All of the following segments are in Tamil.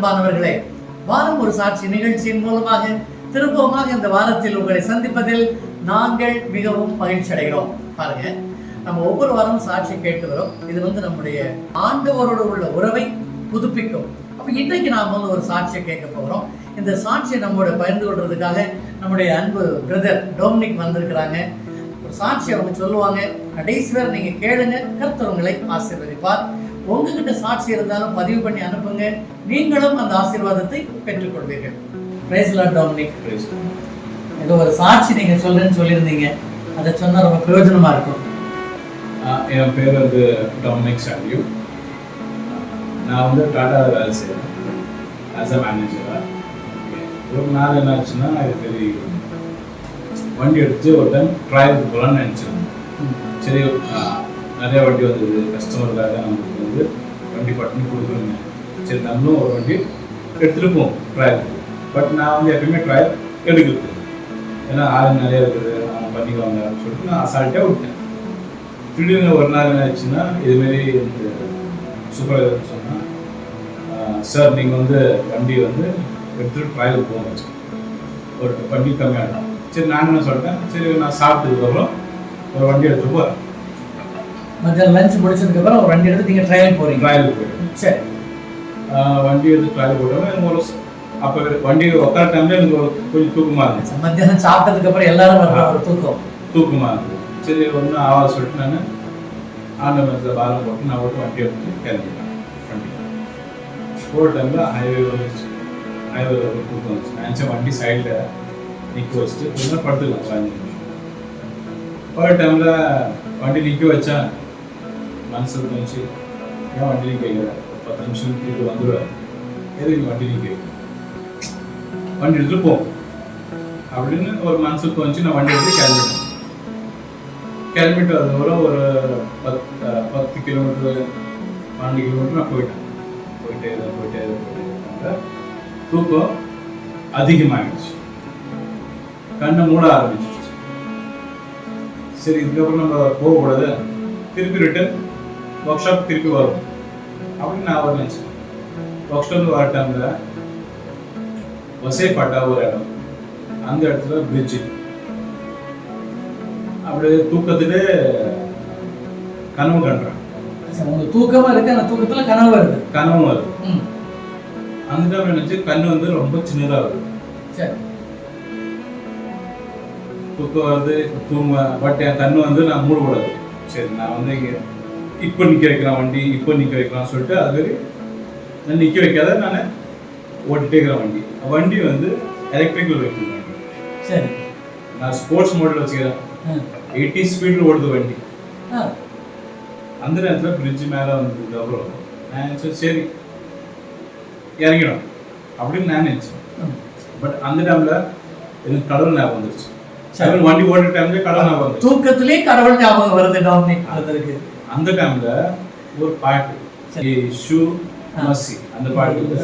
அன்பானவர்களே வாரம் ஒரு சாட்சி நிகழ்ச்சியின் மூலமாக திரும்பவுமாக இந்த வாரத்தில் உங்களை சந்திப்பதில் நாங்கள் மிகவும் மகிழ்ச்சி அடைகிறோம். பாருங்க நம்ம ஒவ்வொரு வாரம் சாட்சி கேட்டு வரோம். இது வந்து நம்முடைய ஆண்டவரோடு உள்ள உறவை புதுப்பிக்கும். அப்ப இன்னைக்கு நாம வந்து ஒரு சாட்சியை கேட்க போகிறோம். இந்த சாட்சியை நம்மோட பகிர்ந்து கொள்றதுக்காக நம்முடைய அன்பு பிரதர் டொமினிக் வந்திருக்கிறாங்க. ஒரு சாட்சி அவங்க சொல்லுவாங்க கடைசி வரை நீங்க கேளுங்க கர்த்தர் ஆசீர்வதிப்பார். உங்ககிட்ட சாட்சி இருந்தாலும் பதிவு பண்ணி அனுப்புங்க. நீங்களும் அந்த ஆசீர்வாதத்தை பெற்றுக்கொள்வீர்கள். பிரைஸ்லா டொமினிக் ஏதோ ஒரு சாட்சி நீங்க சொல்றேன்னு சொல்லியிருந்தீங்க. அதை சொன்னா ரொம்ப பிரயோஜனமா இருக்கும். என் பேர் வந்து டொமினிக் சாண்டியூ நான் வந்து டாட்டாவில் வேலை செய்கிறேன் ஆஸ் அ மேனேஜராக ஒரு நாள் என்ன ஆச்சுன்னா இது பெரிய வண்டி எடுத்து ஒரு டைம் ட்ராயலுக்கு போகலான்னு நினச்சிருந்தேன். சரி நிறையா வண்டி வந்தது கஸ்டமருக்காக நம்மளுக்கு வந்து வண்டி பட்டுன்னு கொடுக்குறோங்க சரி நம்மளும் ஒரு வண்டி எடுத்துகிட்டு போவோம் ட்ராயல் பட் நான் வந்து எப்பயுமே ட்ராயல் எடுக்கிறது ஏன்னா ஆள் நிறையா இருக்குது. நான் பண்ணிக்குவாங்க அப்படின்னு சொல்லிட்டு நான் அசால்ட்டாக விட்டேன். திடீர்னு ஒரு நாள் என்ன ஆச்சுன்னா இதுமாரி எனக்கு சூப்பர்வைசர் சொன்னால் சார் நீங்கள் வந்து வண்டி வந்து எடுத்துகிட்டு ட்ராயலுக்கு போகணும் ஒரு வண்டி கம்மியாகலாம் சரி நான் என்ன சொல்லிட்டேன் சரி நான் சாப்பிட்டதுக்கப்புறம் ஒரு வண்டி எடுத்துகிட்டு போகிறேன் மத்தியானம் லஞ்ச் முடிச்சதுக்கு அப்புறம் ஒரு வண்டி எடுத்து நீங்க ட்ரையல் போறீங்க. ட்ராயலுக்கு போயிட்டேன் சரி. வண்டி எடுத்து ட்ராயல் போட்டோம் எனக்கு ஒரு அப்போ வண்டி உட்கார டைம்ல எனக்கு கொஞ்சம் தூக்கமாக இருந்துச்சு. மத்தியானம் சாப்பிட்டதுக்கு அப்புறம் எல்லாரும் வர்ற ஒரு தூக்கம். தூக்கமாக இருந்தது சரி ஒன்றும் ஆவாது சொல்லிட்டு நான் ஆண்டவனத்தில் பாரம் போட்டு நான் ஒரு வண்டி எடுத்து கிளம்பிட்டேன். வண்டி போகிற டைமில் ஹைவே வந்துச்சு ஹைவே வந்து தூக்கம் வந்துச்சு. நான் நினச்சேன் வண்டி சைடில் நிற்க வச்சுட்டு கொஞ்சம் படுத்துக்கலாம் பதினஞ்சு நிமிஷம். போகிற டைமில் வண்டி நிற்க வச்சேன். மனசு தோணுச்சு ஏன் வண்டியும் நிற்க பத்து நிமிஷம் நிற்கிட்டு வந்துடுவேன் எதுக்கு நீ வண்டி நிற்க வண்டி எடுத்துட்டு போ. அப்படின்னு ஒரு மனசுக்கு தோணுச்சு நான் வண்டி எடுத்து கிளம்பிட்டேன். கிளம்பிட்டு அதுக்கப்புறம் ஒரு பத்து பத்து கிலோமீட்டர் பன்னெண்டு கிலோமீட்டர் நான் போயிட்டேன். போயிட்டே இருந்தேன் போயிட்டே இருந்தேன், போயிட்டே தூக்கம் அதிகமாகிடுச்சு கண்ணை மூட ஆரம்பிச்சிருச்சு. சரி இதுக்கப்புறம் நம்ம போகக்கூடாது. திருப்பி ரிட்டன் ஒர்க் ஷாப் திருப்பி வரும். அப்படின்னு நான் ஒரு நினச்சேன். ஒர்க் ஷாப் வர டைமில் வசைப்பட்டா ஒரு இடம். அந்த இடத்துல பிரிட்ஜு அப்படியே தூக்கத்திலே கனவு கண்டுறேன். தூக்கமா இருக்கு அந்த தூக்கத்துல கனவு வருது. கனவு வருது. அந்த டைம் நினைச்சு கண்ணு வந்து ரொம்ப சின்னதாக வருது. சரி. தூக்கம் வருது தூங்க பட் என் கண்ணு வந்து நான் மூடக்கூடாது. சரி நான் வந்து இங்கே இப்போ நிற்க வைக்கலாம் வண்டி இப்போ நிற்க வைக்கலாம் சொல்லிட்டு அது நான் நிற்க வைக்காத நான் ஓட்டிகிட்டே இருக்கிறேன் வண்டி. வண்டி வந்து எலக்ட்ரிக்கல் வெஹிக்கிள் வண்டி சரி. நான் ஸ்போர்ட்ஸ் மோடில் வச்சுக்கிறேன். எயிட்டி ஸ்பீடில் ஓடுது வண்டி. ஆ, அந்த நேரத்தில் பிரிட்ஜ் மேலே வந்ததுக்கு அப்புறம் நான் நினச்சேன் சரி இறங்கிடும். அப்படின்னு நான் நினச்சேன். பட் அந்த டைமில் எனக்கு கடவுள் ஞாபகம் வந்துருச்சு. வண்டி ஓடுற டைம்ல கடவுள் ஞாபகம் தூக்கத்திலே கடவுள் ஞாபகம் வருது டாமினிக். அந்த டைம்ல ஒரு பாட்டு சரி. ஏஷு ஆ. மசி அந்த பாட்டு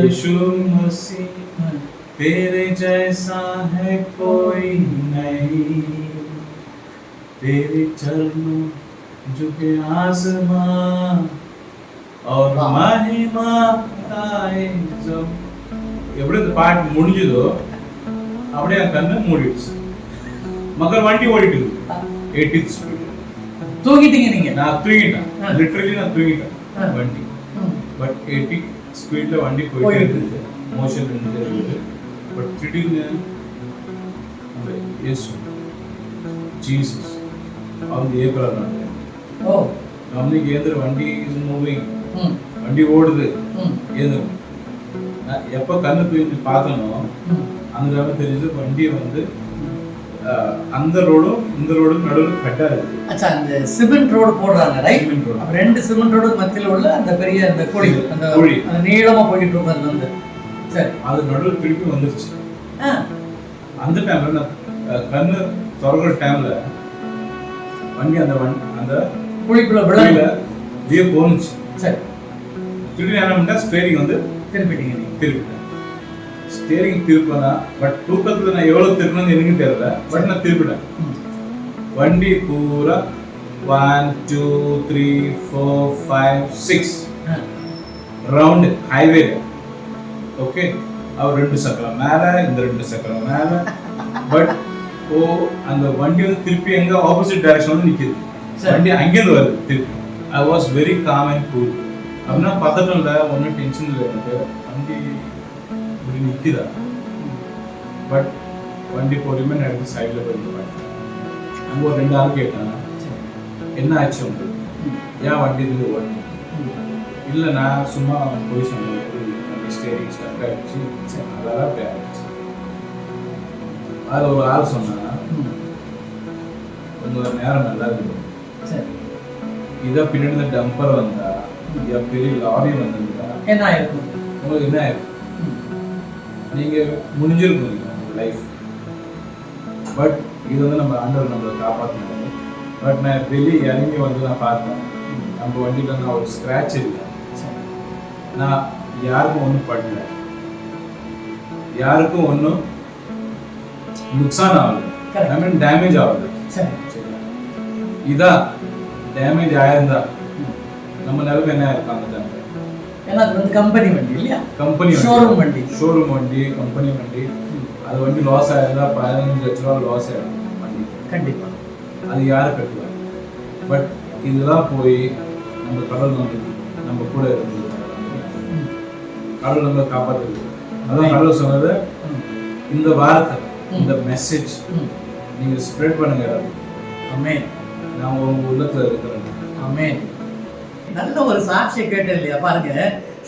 ஏஷு மசி ம், तेरे जैसा है कोई नहीं तेरे चरणों झुके आसमां और वाह। महिमा आए जब எப்படி இந்த பாட்டு முடிஞ்சதோ அப்படியே என் கண்ணு மூடிடுச்சு மக்கள் வண்டி ஓடிட்டு ஆ. எயிட்டி ஸ்பீட் தூங்கிட்டீங்க நீங்க? நான் தூங்கிட்டேன். லிட்டரலி நான் தூங்கிட்டேன். வண்டி. பட் எயிட்டி ஸ்பீட்ல வண்டி போயிட்டே இருந்தது. மோஷன் இருந்துட்டே இருந்தது. பட் திடீர்னு அந்த இயேசு ஜீசஸ் அவங்க ஏப்ரல் ஓ. நம்மளுக்கு ஏந்திர வண்டி இஸ் மூவிங் வண்டி ஓடுது. ஏந்திரம் எப்போ கண்ணு தூக்கி பார்த்தனோ. அந்த நேரம் தெரிஞ்சது வண்டி வந்து அந்த ரோடும் இந்த ரோடும் நடுவில் கட்டா இருக்கு. அச்சா அந்த சிமெண்ட் ரோடு போடுறாங்க ரைட். road. அப்ப ரெண்டு சிமெண்ட் ரோடு மத்தியில உள்ள அந்த பெரிய அந்த குழி அந்த குழி. அந்த நீளமா போயிட்டு இருக்கும் அது வந்து சரி. அது நடுவில் திருப்பி வந்துருச்சு. அந்த டைம்ல நான் கண்ணு திறக்கிற டைம்ல வண்டி அந்த வண்டி அந்த குழிக்குள்ள விழ வழியில அப்படியே போனுச்சு சரி. திடீர்னு என்ன பண்ணா ஸ்டேரிங் வந்து திருப்பிட்டீங்க நீங்க. திருப்பிட்டேன் ஸ்டேரிங் திருப்பினா பட் தூக்கத்துல நான் எவ்வளவு திருப்பினு எனக்கு தெரியல பட் நான் திருப்பிட்டேன். ம், வண்டி பூரா one two three four five six round ஹைவேல ஓகே அவர் ரெண்டு சக்கரம் மேல இந்த ரெண்டு சக்கரம் மேல. பட் ஓ அந்த வண்டி வந்து திருப்பி எங்க ஆப்போசிட் டைரக்ஷன் வந்து நிக்குது. சரி. வண்டி அங்கேருந்து வருது திருப்பி. I was very calm and cool அப்படின்னா பதட்டம் இல்லை ஒன்றும் டென்ஷன் இல்லை எனக்கு. வண்டி இப்படி நிற்குதா? பட் வண்டி பொறுமையாக நான் எடுத்து சைடில் போய் பார்த்தேன் அங்கே ஒரு ரெண்டு ஆள் கேட்டாங்க. என்ன ஆச்சு உங்களுக்கு? ஏன் வண்டி இது ஓடணும் இல்லை நான் சும்மா போய் சொன்னேன். ஸ்டேரிங் ஸ்டக் ஆகிடுச்சு அதெல்லாம் அப்படி ஆயிடுச்சு. அதில் ஒரு ஆள் சொன்னாங்க. கொஞ்சம் நேரம் நல்லா இருக்குது சரி இதை பின்னாடி இந்த டம்பர் வந்தா இதை பெரிய லாரி வந்திருந்தா என்ன ஆயிருக்கும் உங்களுக்கு என்ன ஆயிருக்கும் நீங்க முடிஞ்சிருக்கும் உங்க லைஃப் பட் இது வந்து நம்ம ஆண்டவர் நம்மளை காப்பாற்றினாங்க பட் நான் வெளியே இறங்கி வந்து நான் பார்த்தேன். நம்ம வண்டியில் நான் ஒரு ஸ்க்ராட்ச் இல்லை. சரி நான் யாருக்கும் ஒன்றும் பண்ணல. யாருக்கும் ஒன்றும் நுக்சான் ஆகல. Correct. ஐ மீன் டேமேஜ் ஆகல. சரி. இதான் டேமேஜ் ஆயிருந்தா நம்ம நிலைமை என்ன இருக்கும் அந்த டைம்ல ஏன்னா அது வந்து கம்பெனி வண்டி இல்லையா கம்பெனி Showroom வண்டி. ஷோரூம் வண்டி கம்பெனி வண்டி அது வண்டி லாஸ் ஆயிருந்தா பதினஞ்சு லட்ச ரூபா லாஸ் ஆயிடும் வண்டி கண்டிப்பா அது யாரு கட்டுவாங்க பட் இதெல்லாம் போய் நம்ம கடவுள் வந்து நம்ம கூட இருந்து ம். கடவுள் நம்மளை காப்பாற்றுது அதான் கடவுள் சொன்னது. இந்த வார்த்தை. இந்த மெசேஜ் ம். நீங்க ஸ்ப்ரெட் பண்ணுங்க. ஆமென் நான் உங்க உள்ளத்துல இருக்கிறேன் ஆமென் நல்ல ஒரு சாட்சியை கேட்டேன் இல்லையா? பாருங்க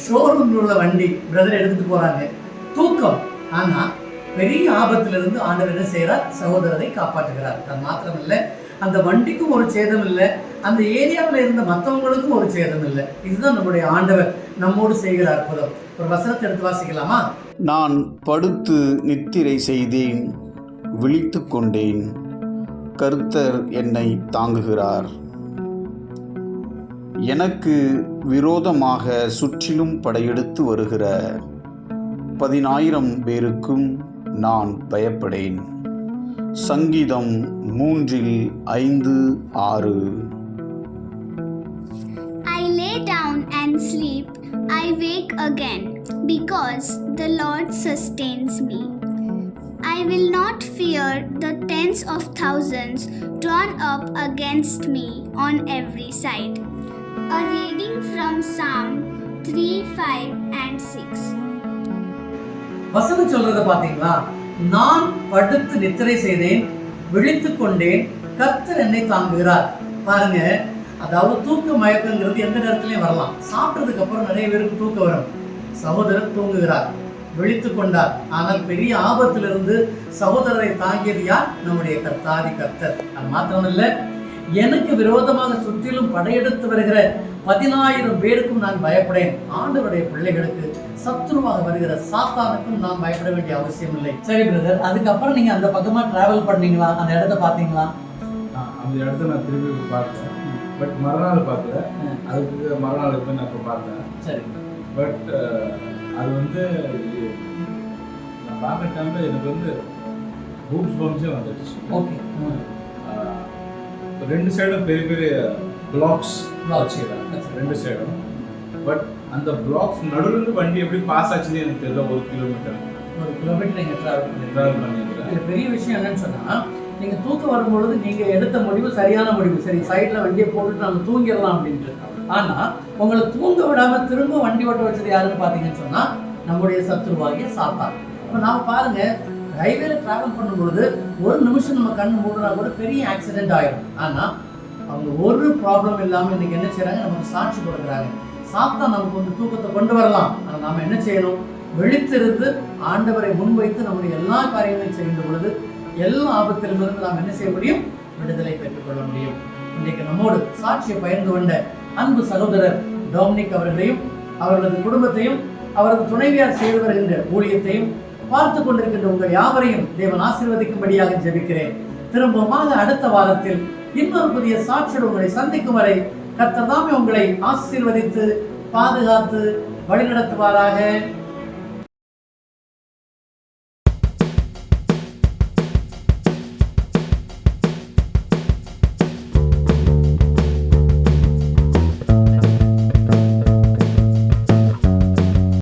ஷோரூம்ல உள்ள வண்டி பிரதர் எடுத்துட்டு போறாங்க. தூக்கம். ஆனா பெரிய ஆபத்திலிருந்து ஆண்டவர் என்ன செய்யறார் சகோதரரை காப்பாற்றுகிறார். அது மாத்திரம் இல்லை அந்த வண்டிக்கும் ஒரு சேதம் இல்லை அந்த ஏரியாவில் இருந்த மற்றவங்களுக்கும் ஒரு சேதம் இல்லை இதுதான் நம்முடைய ஆண்டவர் நம்மோடு செய்கிற அற்புதம். ஒரு வசனத்தை எடுத்து வாசிக்கலாமா? நான் படுத்து நித்திரை செய்தேன் விழித்து கொண்டேன் கருத்தர் என்னை தாங்குகிறார். எனக்கு விரோதமாக சுற்றிலும் படையெடுத்து வருகிற பதினாயிரம் பேருக்கும் நான் பயப்படேன் சங்கீதம் மூன்றில் ஐந்து ஆறு I lay down and sleep, I wake again, because the Lord sustains me. I will not fear the tens of thousands drawn up against me on every side. A reading from Psalm 3, 5, and 6. வசனம் சொல்றத பாத்தீங்களா நான் படுத்து நித்திரை செய்தேன் விழித்துக் கொண்டேன் கர்த்தர் என்னை தாங்குகிறார். பாருங்க அதாவது தூக்க மயக்கங்கிறது எந்த நேரத்திலையும் வரலாம். சாப்பிட்டதுக்கு அப்புறம் நிறைய பேருக்கு தூக்கம் வரும். சகோதரர் தூங்குகிறார் விழித்துக் கொண்டார். ஆனால் பெரிய ஆபத்திலிருந்து சகோதரரை தாங்கியது யார்? நம்முடைய கர்த்தாதி கர்த்தர். அது மாத்திரமல்ல எனக்கு விரோதமாக சுற்றிலும் படையெடுத்து வருகிற பதினாயிரம் பேருக்கும் நான் பயப்படேன். ஆண்டவருடைய பிள்ளைகளுக்கு சத்துருவாக வருகிற சாத்தானுக்கும் நாம் பயப்பட வேண்டிய அவசியம் இல்லை சரி பிரதர் அதுக்கப்புறம் நீங்க அந்த பக்கமா டிராவல் பண்ணீங்களா? அந்த இடத்த பாத்தீங்களா அந்த இடத்த நான் திரும்பி பார்த்தேன். பட் மறுநாள் பார்க்கல. அதுக்கு மறுநாள் போய் நான் இப்போ பார்த்தேன். சரி. பட் அது வந்து நான் பார்க்குற டைமில் எனக்கு வந்து பூப்ஸ் பம்ப்ஸே வந்துடுச்சு. ஓகே ரெண்டு சைடும் பெரிய பெரிய பிளாக்ஸ் Blocks. ரெண்டு சைடும் பட் அந்த பிளாக்ஸ் நடுவில் வண்டி எப்படி பாஸ் ஆச்சுன்னு எனக்கு தெரியல ஒரு கிலோமீட்டர் ஒரு கிலோமீட்டர் நீங்க டிராவல் பண்ணிருக்கீங்க. இதுல பெரிய விஷயம் என்னன்னு சொன்னா நீங்க தூக்கம் வரும்பொழுது நீங்க எடுத்த முடிவு சரியான முடிவு. சரி சைடுல வண்டியை போட்டுட்டு நம்ம தூங்கிடலாம் அப்படின்ட்டு. ஆனா உங்களை தூங்க விடாம திரும்ப வண்டி ஓட்ட வச்சது யாருன்னு பாத்தீங்கன்னு சொன்னா நம்முடைய சத்ருவாகிய சாத்தான். இப்போ நாம பாருங்க ஹைவேல டிராவல் பண்ணும்பொழுது ஒரு நிமிஷம் நம்ம கண் மூடுனா கூட பெரிய ஆக்சிடென்ட் ஆயிடும் ஆனா அவங்க ஒரு ப்ராப்ளம் இல்லாம இன்னைக்கு என்ன செய்கிறாங்க நமக்கு சாட்சி கொடுக்குறாங்க. சாப்பிட்டா நமக்கு வந்து தூக்கத்தை கொண்டு வரலாம். ஆனா நாம என்ன செய்யணும்? வெளித்திருந்து ஆண்டவரை முன்வைத்து நம்முடைய எல்லா காரியங்களையும் செய்கின்ற பொழுது எல்லா ஆபத்திலிருந்து நாம் என்ன செய்ய முடியும்? விடுதலை பெற்றுக்கொள்ள முடியும். இன்றைக்கு நம்மோடு சாட்சியை பகிர்ந்து கொண்ட அன்பு சகோதரர் டொமினிக் அவர்களையும் அவர்களது குடும்பத்தையும் அவரது துணைவியார் செய்து வருகின்ற ஊழியத்தையும் பார்த்து கொண்டிருக்கின்ற உங்கள் யாவரையும் தேவன் ஆசீர்வதிக்கும்படியாக ஜெபிக்கிறேன். திரும்பமாக அடுத்த வாரத்தில் இன்னொரு புதிய சாட்சியோடு உங்களை சந்திக்கும் வரை கர்த்தர் தாமே உங்களை ஆசீர்வதித்து பாதுகாத்து வழிநடத்துவாராக.